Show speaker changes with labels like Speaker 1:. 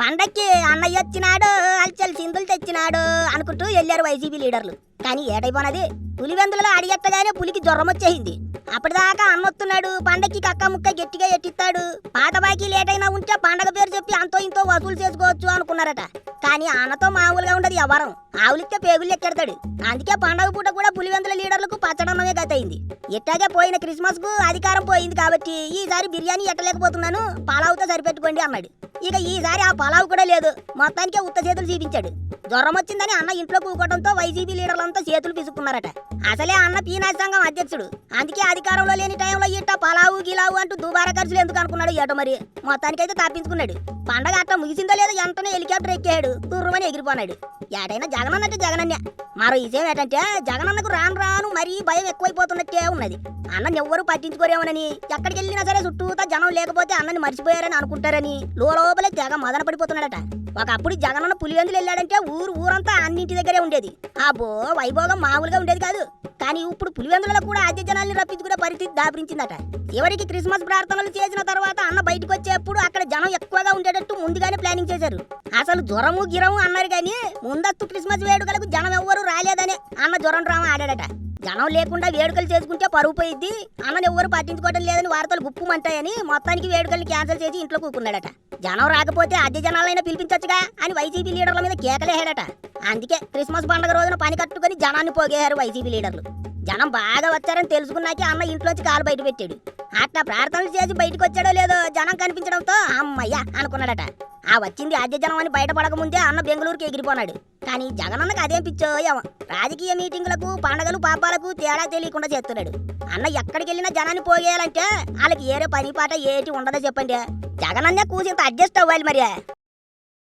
Speaker 1: పండక్కి అన్నయ్య వచ్చినాడు అల్చల్ సింధులు తెచ్చినాడు అనుకుంటూ వెళ్ళారు వైసీపీ లీడర్లు. కానీ ఏటైపోనది? పులివెందులలో అడిగెత్తగానే పులికి జ్వరం వచ్చేసింది అప్పటిదాకా అన్నొస్తున్నాడు పండక్కి కక్క ముక్క గట్టిగా ఎట్టిస్తాడు. పాత బాకీ లేటైనా ఉంటే పండగ పేరు చెప్పి అంతో ఇంతో వసూలు చేసుకోవచ్చు అనుకున్నారట. కానీ అన్నతో మామూలుగా ఉండదు ఎవరం. ఆవులిస్తే పేగులు ఎక్కెడతాడు. అందుకే పండగ పూట కూడా పులివెందుల లీడర్లకు పచ్చడన్నమే గతయింది ఎట్టాగే పోయిన క్రిస్మస్కు అధికారం పోయింది కాబట్టి ఈసారి బిర్యానీ ఎట్టలేకపోతున్నాను పలావుతో సరిపెట్టుకోండి అన్నాడు. ఇక ఈసారి ఆ పలావు కూడా లేదు. మొత్తానికే ఉత్త చేతులు చూపించాడు. జ్వరం వచ్చిందని అన్న ఇంట్లో కూకోవడంతో వైసీపీ లీడర్లంతా చేతులు పిసుకున్నారట అసలే అన్న పీనాజ్ సంఘం అధ్యక్షుడు. అందుకే అధికారంలో లేని టైంలో ఇట్ట పలావు గిలావు అంటూ దుబారా ఖర్చులు ఎందుకు అనుకున్నాడు ఏటో మరి? మొత్తానికైతే తప్పించుకున్నాడు. పండగ అట్లా ముగిసిందో లేదో ఎంతనే హెలికాప్టర్ ఎక్కాడు తుర్రమని ఎగిరిపోనాడు. ఏటైనా జగనన్న అంటే జగనన్య. మరో విషయం ఏంటంటే జగనన్నకు రాను రాను మరీ భయం ఎక్కువైపోతున్నట్టే ఉన్నది. అన్నని ఎవ్వరూ పట్టించుకోరేమోనని ఎక్కడికి వెళ్ళినా సరే చుట్టూతా జనం లేకపోతే అన్నని మర్చిపోయారని అనుకుంటారని లోపలే తెగ మదన పడిపోతున్నాడట. ఒకప్పుడు జగనన్న పులివెందులు వెళ్ళాడంటే ఊరు ఊరంతా అన్నింటి దగ్గరే ఉండేది. అబ్బో వైభోగం మామూలుగా ఉండేది కాదు. కానీ ఇప్పుడు పులివెందులలో కూడా అద్దె జనాల్ని రప్పించుకునే పరిస్థితి దాపరించిందట. చివరికి క్రిస్మస్ ప్రార్థనలు చేసిన తర్వాత అన్న బయటకు వచ్చేప్పుడు అక్కడ జనం ఎక్కువగా ఉండేటట్టు ముందుగానే ప్లానింగ్ చేశారు. అసలు జ్వరము గిరము అన్నారు కానీ ముందస్తు క్రిస్మస్ వేడుకలకు జనం ఎవ్వరూ రాలేదనే అన్న జ్వరం రామ జనం లేకుండా వేడుకలు చేసుకుంటే పరువు పోయిద్ది. అన్నని ఎవ్వరు పట్టించుకోవడం లేదని వార్తలు గుప్పుమంటాయని మొత్తానికి వేడుకల్ని క్యాన్సిల్ చేసి ఇంట్లో కూకున్నాడట. జనం రాకపోతే అద్దె జనాలైనా పిలిపించొచ్చుగా అని వైసీపీ లీడర్ల మీద కేకలేహాడట అందుకే క్రిస్మస్ పండుగ రోజున పని కట్టుకుని జనాన్ని పోగేశారు వైసీపీ లీడర్లు. జనం బాగా వచ్చారని తెలుసుకున్నాకే అన్న ఇంట్లోంచి కాలు బయట పెట్టాడు. అట్లా ప్రార్థనలు చేసి బయటకు వచ్చాడో లేదో జనం కనిపించడంతో అమ్మయ్య అనుకున్నాడట. ఆ వచ్చింది ఆద్య జనం అని బయటపడక ముందే అన్న బెంగళూరుకి ఎగిరిపోనాడు. కానీ జగనన్నకు అదేం పిచ్చో ఏమో. రాజకీయ మీటింగులకు పండగలు పాపాలకు తేడా తెలియకుండా చేస్తున్నాడు. అన్న ఎక్కడికి వెళ్ళినా జనాన్ని పోగేయాలంటే వాళ్ళకి ఏరే పని పాట ఏటి ఉండదో చెప్పండి. జగనన్నే కూసింత అడ్జస్ట్ అవ్వాలి మరి.